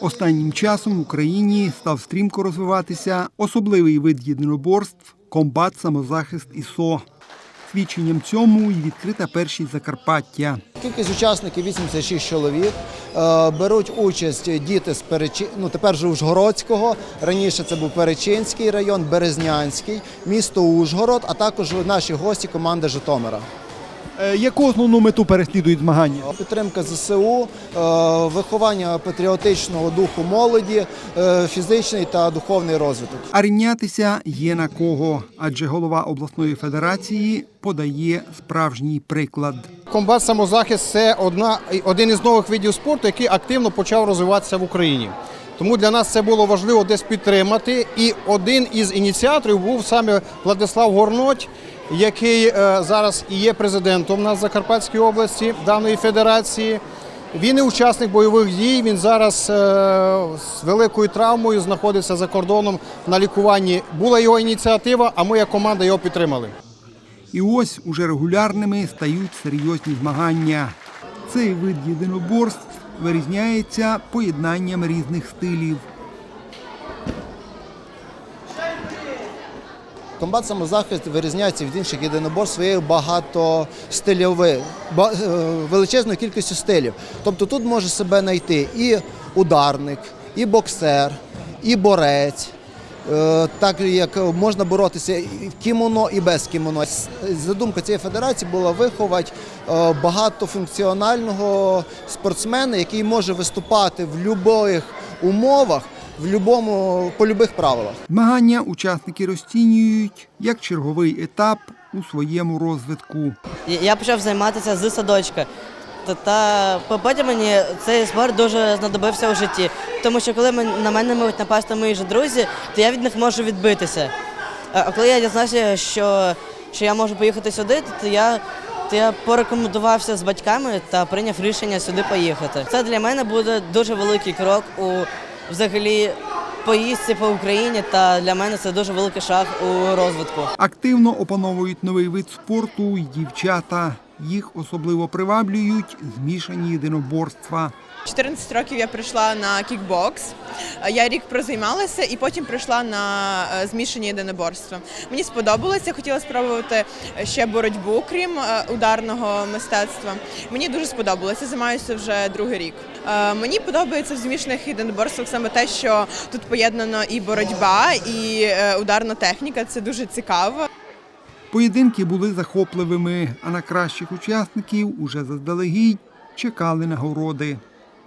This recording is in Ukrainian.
Останнім часом в Україні став стрімко розвиватися особливий вид єдиноборств комбат самозахист ІСО. Свідченням цьому і відкрита першість Закарпаття. Кількість учасників 86 чоловік. Е, Беруть участь діти з Перечи... ну, тепер же Ужгородського. Раніше це був Перечинський район, Березнянський, місто Ужгород, а також наші гості команди Житомира. Е, Яку основну мету переслідують змагання? Підтримка ЗСУ, е, виховання патріотичного духу молоді, е, фізичний та духовний розвиток. А рівнятися є на кого, адже голова обласної федерації подає справжній приклад. Комбат самозахист це одна, один із нових видів спорту, який активно почав розвиватися в Україні. Тому для нас це було важливо десь підтримати. І один із ініціаторів був саме Владислав Горноть, який е, зараз і є президентом в Закарпатській області даної федерації. Він і учасник бойових дій. Він зараз е, з великою травмою знаходиться за кордоном на лікуванні. Була його ініціатива, а ми як команда його підтримали. І ось уже регулярними стають серйозні змагання. Цей вид єдиноборств вирізняється поєднанням різних стилів. Комбат самозахист вирізняється від інших єдиноборств своєю багатостильовою, ба- е, величезною кількістю стилів. Тобто тут може себе знайти і ударник, і боксер, і борець. Е, Так як можна боротися і в кімоно і без кімоно. Задумка цієї федерації була виховати е, багатофункціонального спортсмена, який може виступати в будь-яких умовах, в любому, по будь-яких правилах. Змагання учасники розцінюють як черговий етап у своєму розвитку. Я- почав займатися з садочка. Та, та потім мені цей спорт дуже знадобився у житті. Тому що коли на мене можуть напасти мої ж друзі, то я від них можу відбитися. А а коли я дізнався, що, що я можу поїхати сюди, то я, то я порекомендувався з батьками та прийняв рішення сюди поїхати. Це для мене буде дуже великий крок у взагалі поїздці по Україні, та для мене це дуже великий шаг у розвитку. Активно опановують новий вид спорту й дівчата. Їх особливо приваблюють змішані єдиноборства. 14 років я прийшла на кікбокс. Я рік прозаймалася і потім прийшла на е, змішані єдиноборства. Мені сподобалося, хотіла спробувати ще боротьбу, крім е, ударного мистецтва. Мені дуже сподобалося, займаюся вже другий рік. Е, Мені подобається в змішаних єдиноборствах саме те, що тут поєднано і боротьба, і ударна техніка. Це дуже цікаво. Поєдинки були захопливими, а на кращих учасників уже заздалегідь чекали нагороди.